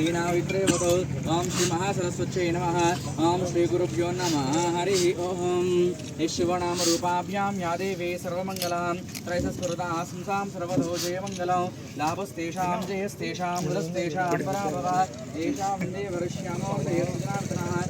दीनावित्रेवतो ओम श्री महासरस्वत्यै नमः। ओम श्रीगुरुभ्यो नमः हरिः ओं यशिवनाम रूपाभ्यां या देवे सर्वमङ्गलां त्रैसस्फुरतां संसां सर्वतो जयमङ्गलं लाभस्तेषां जयस्तेषां मृदस्तेषां पराभवात् येषां वंदे वरिष्यामो जयसुनार्दनः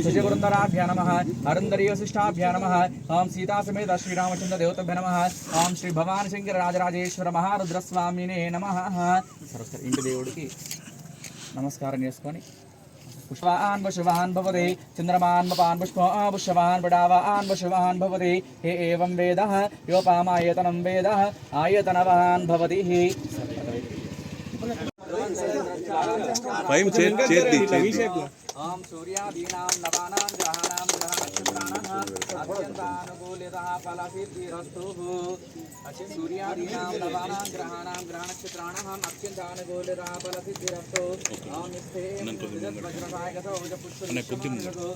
सुजवृन्दराभ्या नमः अरुन्दरीवशिष्टाभ्या नमः ॐ सीतासमेत श्रीरामचन्द्र देवतभ्य नमः ॐ శ్రీ భవాని శంకర రాజరాజేశ్వర మహారుద్రస్వామినే నమ సరస్వతి ఇంటి దేవుడికి నమస్కారం చేసుకొని పుష్పాన్ పుష్పవాన్ భవతి చంద్రమాన్ మపాన్ పుష్పా పుష్పవాన్ పడావాన్ పుష్పవాన్ భవతి హే ఏవం వేద యోపామాయతనం వేద ఆయతనవాన్ భవతి పైన చేతి చేతి చేతి ఓం సూర్యాదీనాం నవానాం గ్రహాణాం గ్రహనక్షత్రాణः అత్యంతానుకూలితः ఫలసిద్ధిరస్తు. అచ్చి సూర్యాదీనాం నవానాం గ్రహాణాం గ్రహనక్షత్రాణः అత్యంతానుకూలితः ఫలసిద్ధిరస్తు. ఓం నిస్థే వజ్రసాయకతో భుజపుష్పో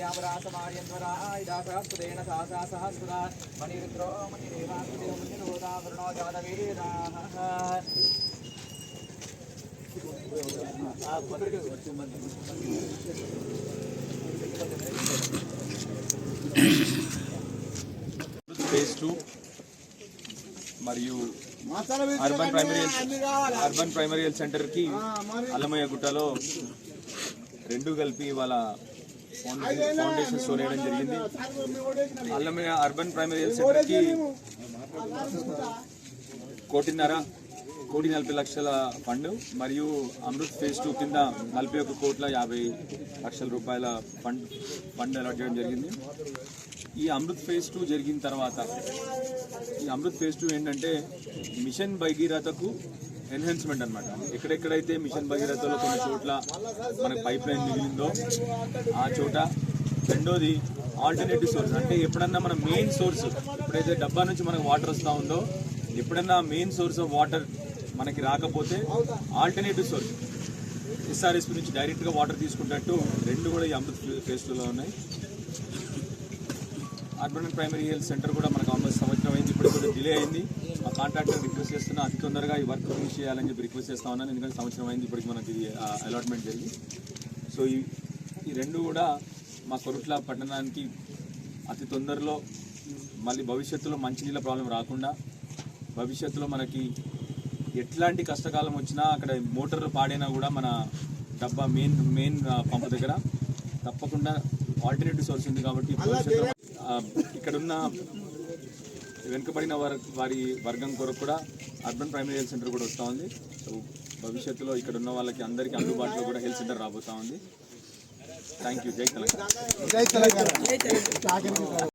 యామరాసమార్యంధ్వరాయుధాసహస్రేణ సహసా సహస్రా మణిరుద్రో మణిరేవాసుదేవ మణిరోధావృణో జాతవేదాः ఫేజ్ టూ మరియు urban primary urban primary health సెంటర్కి అల్లమయ్య గుట్టలో రెండు కలిపి ఇవాళ ఫౌండేషన్ ఫౌండేషన్ స్టోర్ వేయడం జరిగింది. అల్లమయ్య అర్బన్ ప్రైమరీ హెల్త్ సెంటర్కి కోటిన్నర కోటి నలభై లక్షల ఫండ్ మరియు అమృత్ ఫేజ్ టూ కింద నలభై ఒక కోట్ల యాభై లక్షల రూపాయల ఫండ్ ఫండ్ అలాట్ చేయడం జరిగింది. ఈ అమృత్ ఫేజ్ టూ జరిగిన తర్వాత ఈ అమృత్ ఫేజ్ టూ ఏంటంటే మిషన్ భగీరథకు ఎన్హాన్స్మెంట్ అనమాట ఎక్కడెక్కడైతే మిషన్ భగీరథలో కొన్ని చోట్ల మనకు పైప్ లైన్ మిగిలిందో ఆ చోట. రెండోది ఆల్టర్నేటివ్ సోర్స్. అంటే ఎప్పుడన్నా మన మెయిన్ సోర్స్ ఎప్పుడైతే డబ్బా నుంచి మనకు వాటర్ వస్తూ ఉందో ఎప్పుడన్నా మెయిన్ సోర్స్ ఆఫ్ వాటర్ మనకి రాకపోతే ఆల్టర్నేటివ్ సోర్స్. ఎస్ఆర్ఎస్ నుంచి డైరెక్ట్గా వాటర్ తీసుకున్నట్టు రెండు కూడా ఈ అమృత్ ఫేస్లో ఉన్నాయి. అర్బన్ ప్రైమరీ హెల్త్ సెంటర్ కూడా మనకు ఆల్మోస్ట్ సంవత్సరం అయింది. ఇప్పుడు కొంచెం డిలే అయింది. మా కాంట్రాక్టర్ రిక్వెస్ట్ చేస్తున్నా అతి తొందరగా ఈ వర్క్ ఫినిష్ చేయాలని చెప్పి రిక్వెస్ట్ చేస్తా ఉన్నాను. ఎందుకంటే సంవత్సరం అయింది ఇప్పటికి మనకి ఇది అలాట్మెంట్ జరిగి. సో ఈ ఈ రెండు కూడా మా కొరుట్ల పట్టణానికి అతి తొందరలో మళ్ళీ భవిష్యత్తులో మంచినీళ్ళ ప్రాబ్లం రాకుండా భవిష్యత్తులో మనకి ఎట్లాంటి కష్టకాలం వచ్చినా అక్కడ మోటార్ పాడైనా కూడా మన డబ్బా మెయిన్ మెయిన్ పంప్ దగ్గర తప్పకుండా ఆల్టర్నేటివ్ సోర్స్ ఉంది కాబట్టి ఇక్కడున్న వెనుకబడిన వారి వారి వర్గం కొరకు కూడా అర్బన్ ప్రైమరీ హెల్త్ సెంటర్ కూడా వస్తూ ఉంది. సో భవిష్యత్తులో ఇక్కడ ఉన్న వాళ్ళకి అందరికీ అందుబాటులో కూడా హెల్త్ సెంటర్ రాబోతూ ఉంది. థ్యాంక్ యూ జై తెలంగాణ.